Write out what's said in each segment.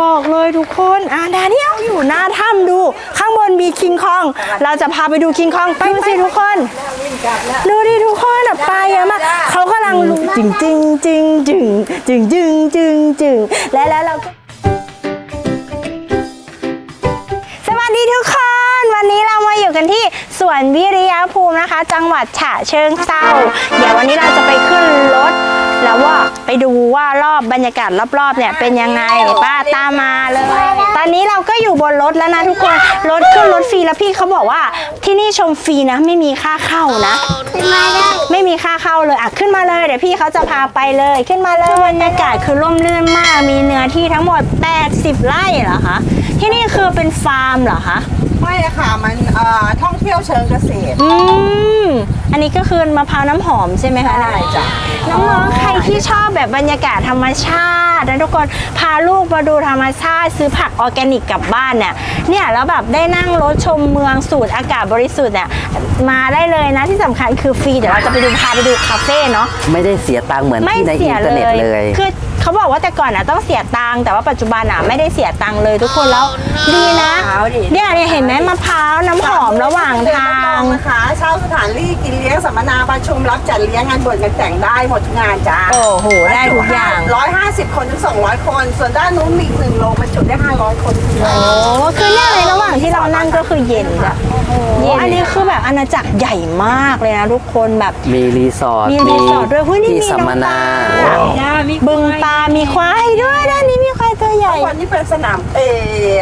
บอกเลยทุกคนอ่าดาเนียลอยู่หน้าถ้ำดู ข้างบนมีคิงคอง เราจะพาไปดูคิงคองไปดูสิทุกคน ดูดิทุกคนอะปเยอะมากเขากำลังลุจริงจริงจริงจริงจริงจริงจริงจริงและแล้วเราก็ วนวิริยภูมินะคะ จังหวัดฉะเชิงเซาเดี๋ยววันนี้เราจะไปขึ้นรถ แล้วว่าไปดูว่ารอบบรรยากาศรอบๆเนี่ยเป็นยังไงป้าตามมาเลย ตอนนี้เราก็อยู่บนรถแล้วนะทุกคนรถขึ้นรถฟรีแล้วพี่เขาบอกว่าที่นี่ชมฟรีนะไม่มีค่าเข้านะ ไม่มีค่าเข้าเลยอะขึ้นมาเลยเดี๋ยวพี่เขาจะพาไปเลย ขึ้นมาเลยบรรยากาศคือร่มรื่นมาก มีเนื้อที่ทั้งหมด 80 ไร่เหรอคะที่นี่คือเป็นฟาร์มเหรอคะ ไม่อะค่ะ มันเอ่อท่องเที่ยวเชิงเกษตร อืมอันนี้ก็คือมะพร้าวน้ำหอมใช่ไหมคะใช่จ้ะ น้องๆใครที่ชอบแบบบรรยากาศธรรมชาตินะทุกคนพาลูกมาดูธรรมชาติ ซื้อผักออร์แกนิกกลับบ้านเนี่ยเนี่ยแล้วแบบได้นั่งรถชมเมืองสูดอากาศบริสุทธิ์เนี่ยมาได้เลยนะที่สำคัญคือฟรีเดี๋ยวเราจะไปดูพาไปดูคาเฟ่เนาะ ไม่ได้เสียตังค์เหมือนไม่ที่ในเสีอิยนเทอร์เน็ตเลยคือ เขาบอกว่าแต่ก่อนอะต้องเสียตังค์แต่ว่าปัจจุบันอะไม่ได้เสียตังค์เลยทุกคนแล้วดีนะเอาดิเนี่ยเนี่ยเห็นไหมมะพร้าวน้ำหอมระหว่างทางนะคะเช่าสถานที่กินเลี้ยงสัมมนาประชุมรับจัดเลี้ยงงานบวชงานแต่งได้หมดทุกงานจ้าโอ้โหได้ทุกอย่างร้อยห้าสิบคนถึงสองร้อยคน ส่วนด้านนู้นมีอีกหนึ่งโรงบรรจุได้ห้าร้อยคนโอ้คือเนี่ยในระหว่างที่เรานั่งก็คือเย็นอะเย็นอันนี้คือแบบอาณาจักรใหญ่มากเลยนะทุกคนแบบมีรีสอร์ทมีรีสอร์ทด้วยเฮ้ยนี่ที่มีสัมมนาน้องปลาบึงปลามีควายด้วยด้านนี้มีควายตัวใหญ่ วันนี้เป็นสนามเออ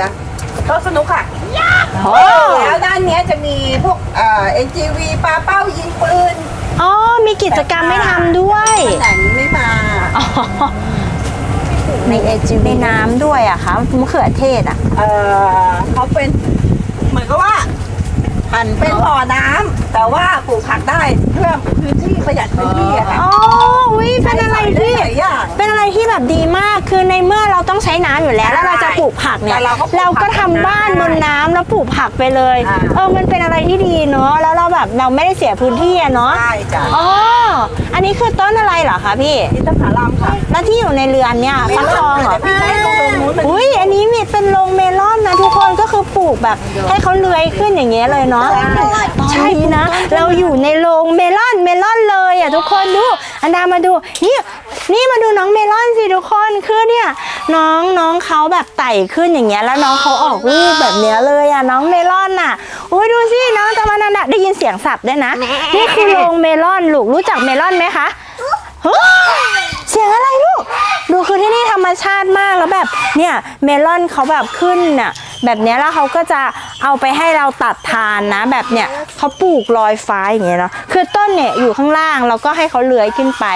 โต๊ะสนุกค่ะโอ้แล้วด้านเนี้ยจะมีพวกเอ่อ NGV ปลาเป้ายิงปืนอ๋อมีกิจกรรมไม่ทำด้วยแต่นี้ไม่มาอ๋อในเอจิในน้ำด้วยอะคะมะเขือเทศอะเออเขาเป็นเหมือนกับว่าเป็นบ่อน้ำแต่ว่าปลูกผักได้เพื่อพื้นที่ประหยัดพื้นที่อะค่ะ อ๋อ ช้น้ำอยู่แล้ว แล้วเราจะปลูกผักเนี่ย แต่เราก็ปลูกเราก็ทำผักบ้านได้บนน้ำแล้วปลูกผักไปเลย อ่า เออมันเป็นอะไรที่ดีเนาะแล้วเราแบบเราไม่ได้เสียพื้นที่อะเนาะใช่จ้ะอ๋ออันนี้คือต้นอะไรเหรอคะพี่ อินทผลัมค่ะแล้วที่อยู่ในเรือนเนี่ยฟักทองเหรอไม่ใช่ตรงนู้นมันอุ้ยอันนี้มีเป็นโรงเมลอนนะทุกคนก็คือปลูกแบบให้เขาเลื้อยขึ้นอย่างเงี้ยเลยเนาะใช่นะ เราอยู่ในโรงเมลอนเมลอนเลยอะทุกคนดู อันดามาดูนี่ นี่มาดูน้องเมลอนสิทุกคนคือเนี่ยน้องน้องเขาแบบไต่ขึ้นอย่างเงี้ยแล้วน้องเขาออกลูกแบบเนี้ยเลยอะน้องเมลอนน่ะอุ้ยดูสิน้องตะวันนันดะได้ยินเสียงสับด้วยนะนี่คือโรงเมลอนลูกรู้จักเมลอนไหมคะเฮ้ยเสียงอะไรลูกดูคือที่นี่ธรรมชาติมากแล้วแบบเนี่ยเมลอนเขาแบบขึ้นน่ะแบบเนี้ยแล้วเขาก็จะ เอาไปให้เราตัดทานนะ แบบเนี้ยเขาปลูกลอยฟ้าอย่างเงี้ยเนาะคือต้นเนี่ยอยู่ข้างล่างแล้วก็ให้เขาเลื้อยขึ้นไป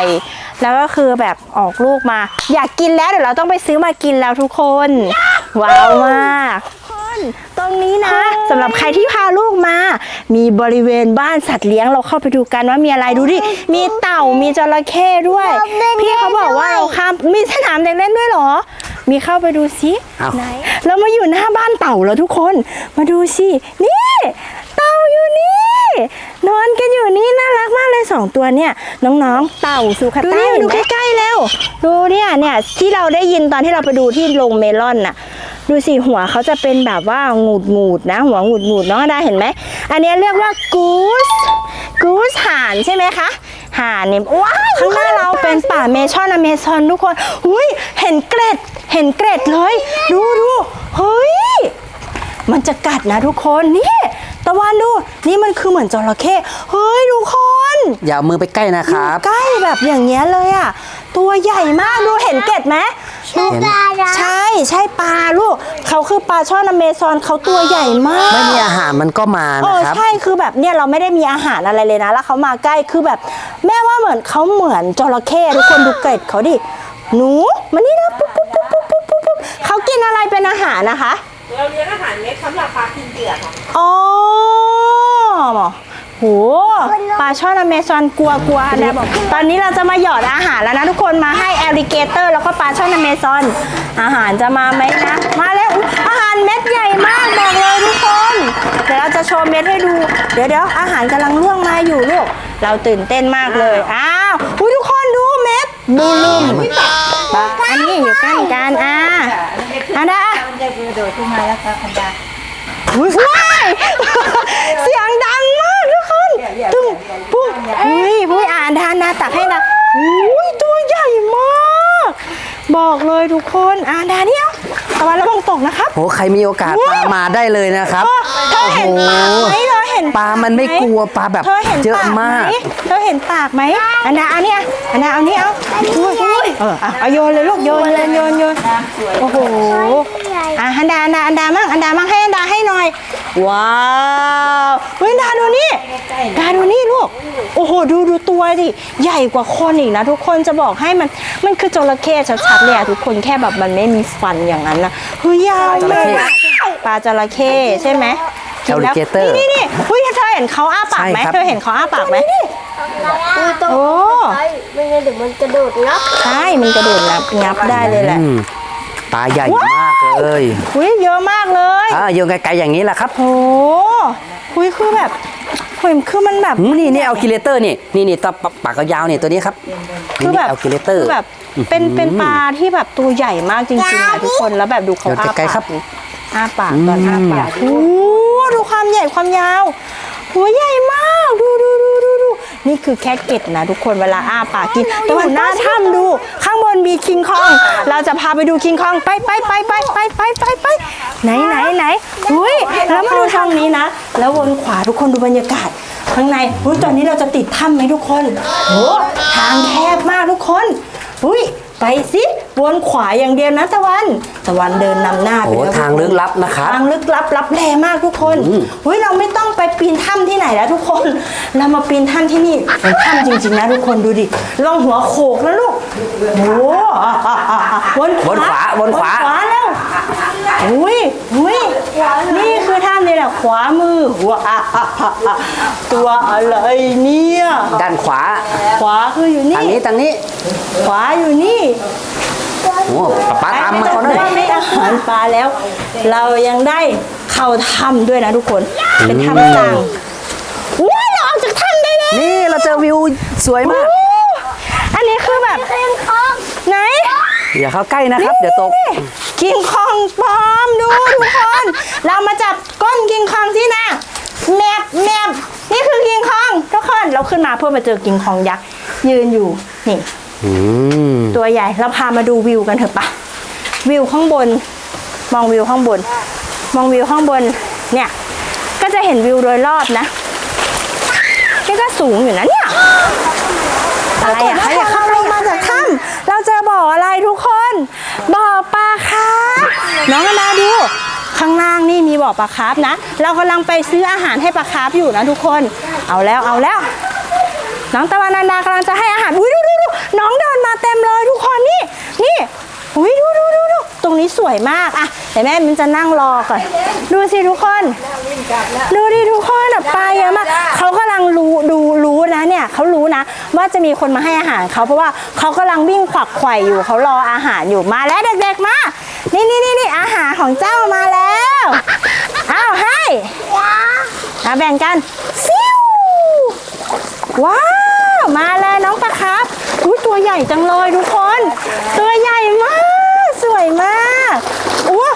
แล้วก็คือแบบออกลูกมา อยากกินแล้วเดี๋ยวเราต้องไปซื้อมากินแล้วทุกคน ว้าวมากคนตรงนี้นะสำหรับใครที่พาลูกมา มีบริเวณบ้านสัตว์เลี้ยงเราเข้าไปดูกันว่ามีอะไรดูดิมีเต่ามีจระเข้ด้วย พี่เขาบอกว่าเราข้ามมีสนามเด็กเล่นด้วยเหรอ มีเข้าไปดูสิเอ้าไหนเรามาอยู่หน้าบ้านเต่าแล้วทุกคน มาดูสินี่ เต่าอยู่นี่นอนกันอยู่นี่น่ารักมากเลยสองตัวเนี่ย น้องๆ เต่าสุขต้าดูใกล้ๆแล้วดูเนี่ยเนี่ยที่เราได้ยินตอนที่เราไปดูที่โรงเมลอนน่ะ ดูสิหัวเขาจะเป็นแบบว่างูดงูดๆนะ หัวงูดงูดๆเนาะได้เห็นไหมอันเนี้ยเรียกว่ากูสกูสห่านใช่ไหมคะห่านเนี่ยว้ายข้างหน้าเราเป็นป่าเมชอนอเมซอนทุกคนอุ้ยเห็นเกร็ด เห็นเกร็ดเลย ดูดูเฮ้ย มันจะกัดนะทุกคนนี่ตะวันดู นี่มันคือเหมือนจระเข้เฮ้ยทุกคนอย่าเอามือไปใกล้นะครับ ใกล้แบบอย่างเงี้ยเลยอะ ตัวใหญ่มากดูเห็นเกล็ดไหมเห็นใช่ใช่ปลาลูกเขาคือปลาช่อนอเมซอนเขาตัวใหญ่มากไม่มีอาหารมันก็มาเอนะอครับ ใช่คือแบบเนี่ยเราไม่ได้มีอาหารอะไรเลยนะ แล้วเขามาใกล้คือแบบ แม่ว่าเหมือนเขาเหมือนจระเข้ทุกคนดูเกล็ดเขาดิหนูมานี่นะปุ๊บปุ๊บปุ๊บปุ๊บปุ๊บปุ๊บปุ๊บ เขากินอะไรเป็นอาหารนะคะ เราเลี้ยงอาหารเม็ดสำหรับปลากินเดือดค่ะอ๋อโหปลาช่อนอเมซอนกลัวกลัวนะบอกตอนนี้เราจะมาหยอดอาหารแล้วนะทุกคนมาให้แอลลิเกเตอร์ แล้วก็ปลาช่อนอเมซอน อาหารจะมาไหมนะ มาแล้วอุ๊ยอาหารเม็ดใหญ่มากบอกเลยทุกคน เดี๋ยวเราจะโชว์เม็ดให้ดู เดี๋ยวเดี๋ยวอาหารกำลังล่วงมาอยู่ลูก เราตื่นเต้นมากเลย อ้าวอุ๊ยทุกคนดูเม็ดบูลูมปลา อันนี้อยู่ชั่นกันอะอันดามันจะกระโดดขึ้นมาแล้วครับคันดาอุ้ยว้ายเสียงดังมากทุกคนตึ้งปุ้งอุ้ยปุ้ยอ่านดานาตักให้นะอุ้ยตัวใหญ่มาก บอกเลยทุกคนอ่านดาเนี่ยตะวันระวังตกนะครับโหใครมีโอกาสว้าวมามาได้เลยนะครับเธอเห็นปากไหมเธอเห็น ปลามันไม่กลัวปลาแบบเธอเห็นเยอะปากไหมาก เธอเห็นปากไหมอันดาอันเนี้ยอันดาเอานี้เอาอุ้ยอุ้ยเอออะเอาโยนเลยลูกโยนโยนโยนโยนโอ้โหอะอันดาอันดาอันดามั่งอันดามั่งให้อันดาให้หน่อย ว้าวเฮ้ยอันดาดูนี่ดาดูนี่ลูกโอ้โหดูดูตัวดิใหญ่กว่าคนอีกนะทุกคนจะบอกให้มันมันคือจระเข้ชัดๆเลยอะทุกคนแค่แบบมันไม่มีฟันอย่างนั้นนะเฮ้ยยาวมากปลาจระเข้ใช่ไหม Alligator นี่นี่นี่เฮ้ยเธอเห็นเขาอ้าปากไหมใช่ครับ เธอเห็นเขาอ้าปากไหมคือต้องโอ้ ใช้ไม่งั้นเดี๋ยวมันกระโดดงับใช่มันกระโดดงับงับได้เลยแหละอืมปลาใหญ่มากเลยหุยเยอะมากเลยอ่าโยนไกลๆอย่างนี้แหละครับโหหุยคือแบบหุยคือมันแบบ หืมนี่นี่เอากิเลเตอร์นี่นี่นี่ตัวปากยาวๆนี่ตัวนี้ครับคือแบบเอากิเลเตอร์ คือแบบเป็นเป็นปลาที่แบบตัวใหญ่มากจริงๆนะทุกคนแล้วแบบดูเขาเดี๋ยวอ้าไกลปากๆครับดิอ้าปากตอนอืมอ้าปากโอ้ดู ความใหญ่ความยาวหัวใหญ่มากดูดูดูดูดูนี่คือแค่เกล็ดนะทุกคนเวลาอ้าปากกินแต่วันหน้าถ้ำดู ข้างบนมีคิงคอง เราจะพาไปดูคิงคองไปไปไปไปไปไปไปไปไหนไหนไหนอุ้ยแล้วมาดูทางนี้นะ แล้ววนขวาทุกคนดูบรรยากาศข้างในอุ้ยตอนนี้เราจะติดถ้ำไหมทุกคนโหทางแคบมากทุกคนอุ้ยไปสิ วนขวาอย่างเดียวนะตะวัน ตะวันเดินนำหน้าไปโอ้แล้วทางลึกลับนะครับทางลึกลับลับแลมากทุกคนอุ้ยเราไม่ต้องไปปีนถ้ำที่ไหนแล้วทุกคน เรามาปีนถ้ำที่นี่เป็นถ้ำจริงๆนะทุกคนดูดิลองหัวโขกนะลูกโอ้อะอะอะอะวนขวาวนขวาวนขวาขวาแล้วอุ้ยอุ้ยนี่คือถ้ำนี่แหละขวามือหัวอะอะอะอะตัวอะไรเนี่ยด้านขวา ขวาคืออยู่ทางนี่นี้ทางนี้ ขวาอยู่นี่ โอ้ปลาตามมาก่อนเลยได้อาหารปลาแล้ว เรายังได้เข้าถ้ำด้วยนะทุกคน เป็นถ้ำกลางว้าเราออกจากถ้ำได้แล้วนี่เราเจอวิวสวยมาก อันนี้คือแบบไหน อย่าเข้าใกล้นะครับ เดี๋ยวตกกิงคองปลอมดูทุกคน เรามาจับก้นกิงคองที่นะแมบแมบนี่คือกิงคองทุกคนเราขึ้นมาเพื่อมาเจอกิงคองยักษ์ยืนอยู่นี่อื ตัวใหญ่ เราพามาดูวิวกันเถอะปะวิวข้างบน มองวิวข้างบน มองวิวข้างบน เนี่ย ก็จะเห็นวิวโดยรอบนะนี่ก็สูงอยู่นะเนี่ยอะไรอะเขาอยากเข้าลงมาจากถ้ำเราเจอบ่ออะไรทุกคน บ่อปลาคาร์ฟน้องอนาดูข้างล่างนี่มีบ่อปลาคาร์ฟนะ เรากำลังไปซื้ออาหารให้ปลาคาร์ฟอยู่นะทุกคน เอาแล้วเอาแล้ว น้องตะวันนันดากำลังจะให้อาหารอุ้ยดูดูดู น้องเดินมาเต็มเลยทุกคนนี่ นี่อุ้ยดูดูดูดูตรงนี้สวยมากอะเดี๋ยวแม่มินจะนั่งรอก่อน ดูสิทุกคน ดูดิทุกคนอะปลาเยอะมากเขากำลังรู้ดูรู้นะเนี่ยเขารู้นะ ว่าจะมีคนมาให้อาหารเขาเพราะว่าเขากำลังวิ่งขวักไขว่อยู่เขารออาหารอยู่มาแล้วเด็กๆมา นี่นี่นี่นี่อาหารของเจ้ามาแล้วอ้าวให้มาแบ่งกันฟิวว้าว มาเลยน้องปลาครับอุ้ยตัวใหญ่จังเลยทุกคน ตัวใหญ่มาก สวยมากอู้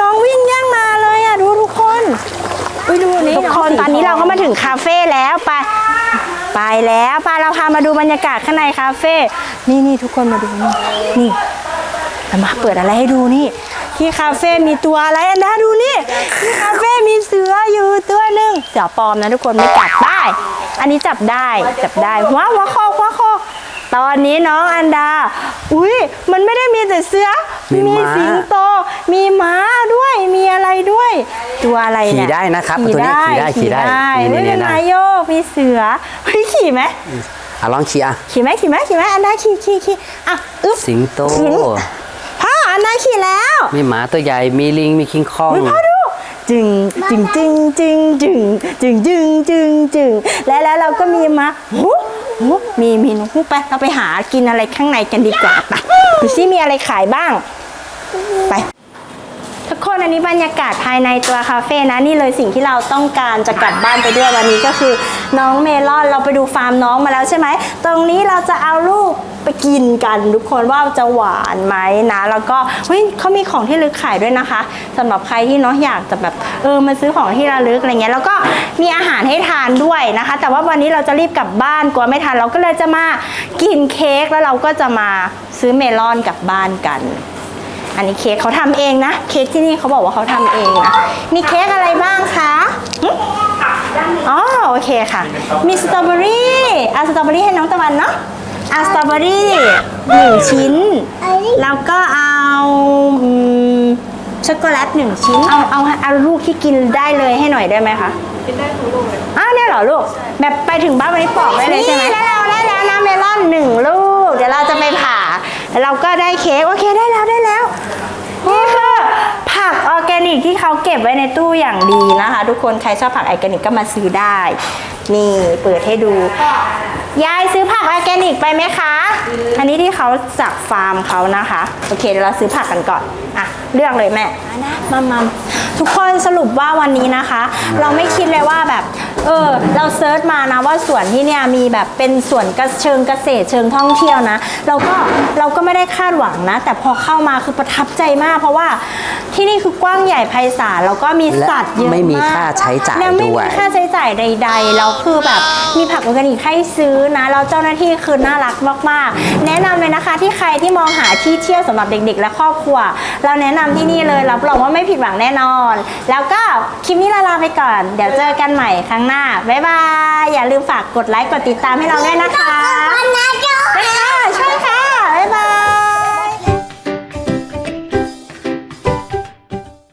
น้องวิ่งย่างมาเลยอะดูทุกคนอุ้ยดูนี่ทุกคนตอนนี้เราก็มาถึงคาเฟ่แล้วไปไปแล้วพาเราพามาดูบรรยากาศข้างในคาเฟ่นี่นี่ทุกคนมาดูนี่นี่เรามาเปิดอะไรให้ดูนี่ ที่คาเฟ่มีตัวอะไรอันนะดูนี่ที่คาเฟ่มีเสืออยู่ตัวหนึ่งเสือปลอมนะทุกคนไม่จับได้ อันนี้จับได้จับได้หัวหัวคอหัวคอตอนนี้น้องอันดา อุ้ยมันไม่ได้มีแต่เสือ มีม้าสิงโต มีม้าด้วย มีอะไรด้วย ตัวอะไรเนี่ย ขี่ได้นะครับขี่ตัวนี้ได้ขี่ได้ขี่ได้นี่ไม่นี่เป็นนะไรโยกมีเสือเฮ้ยขี่ไหมอะลองขี่อะขี่ไหมขี่ไหมขี่ไหมอันดาขี่ขี่ขี่อะอึ๊บสิงโต ขี่พ่ออันดาขี่แล้ว มีหมาตัวใหญ่ มีลิง มีคิงคองเฮ้ยพ่อดูจึงจึงจึงจึงจึงจึงจึงจึงจึงและแล้วเราก็มีมาหูหูมีมีนกฮูกไปเราไปหากินอะไรข้างในกันดีกว่าไปดูซิมีอะไรขายบ้าง ไปทุกค นอันนี้บรรยากาศภายในตัวคาเฟ่นะนี่เลยสิ่งที่เราต้องการจะกลับบ้านไปด้วยวันนี้ก็คือน้องเมลอนเราไปดูฟาร์มน้องมาแล้วใช่ไหมตรงนี้เราจะเอาลูกไปกินกันทุกคนว่าจะหวานไหมนะ แล้วก็เฮ้ยเขามีของที่ลึกขายด้วยนะคะสำหรับใครที่เนาะอยากจะแบบเออมาซื้อของที่ระลึกอะไรเงี้ยแล้วก็มีอาหารให้ทานด้วยนะคะ แต่ว่าวันนี้เราจะรีบกลับบ้านกลัวไม่ทันเราก็เลยจะมากินเค้กแล้วเราก็จะมาซื้อเมลอนกลับบ้านกัน อันนี้เค้กเขาทำเองนะ เค้กที่นี่เขาบอกว่าเขาทำเองนะ มีเค้กอะไรบ้างคะหึอ๋อโอเคค่ะ มีสตรอเบอรี่เอาสตรอเบอรี่ให้น้องตะวันเนาะเอาสตรอเบอรี่หนึ่งชิ้น แล้วก็เอาอืมช็อกโกแลตหนึ่งชิ้น เอาเอาเอาลูกที่กินได้เลยให้หน่อยได้ไหมคะ กินได้ทั้งลูกเลยอ้าวเนี่ยเหรอลูก แบบไปถึงบ้านวันนี้ปอกได้เลยใช่ไหมได้แล้วได้แล้วนะเมลอนหนึ่งลูก เดี๋ยวเราจะไปผ่า แล้วเราก็ได้เค้ก โอเคได้แล้วได้แล้ว นี่คือผักออร์แก นิกที่เขาเก็บไว้ในตู้อย่างดีนะคะ ทุกคนใครชอบผักออร์แกนิกก็มาซื้อได้ นี่เปิดให้ดู ยายซื้อผักออร์แกนิกไปไหมคะ อันนี้ที่เขาจากฟาร์มเขานะคะ โอเคเดี๋ยวเราซื้อผักกันก่อนอะเลือกเลยแม่มามัมทุกคนสรุปว่าวันนี้นะคะ เราไม่คิดเลยว่าแบบ เออเราเซิร์ชมานะว่าสวนที่เนี่ยมีแบบเป็นสวนกระเชิงเกษตรเชิงท่องเที่ยวนะ เราก็เราก็ไม่ได้คาดหวังนะ แต่พอเข้ามาคือประทับใจมาก เพราะว่าที่นี่คือกว้างใหญ่ไพศาลแล้วก็มีสัตว์เยอะมากและไม่มีค่าใช้จ่ายแล้วไม่ด้วมีย ค่าใช้จ่ายใดๆแล้วคือแบบมีผักออร์แกนิกให้ซื้อนะแล้วเจ้าหน้าที่คือน่ารักมากๆ แนะนำเลยนะคะที่ใครที่มองหาที่เที่ยวสำหรับเด็ก ๆ และครอบครัว เราแนะนำที่นี่เลยรับรองว่าไม่ผิดหวังแน่นอน แล้วก็คลิปนี้ลาลาไปก่อน เดี๋ยวเจอกันใหม่ครั้งหน้าบ๊ายบาย อย่าลืมฝากกดไลค์ กดติดตามให้เราด้วยนะคะ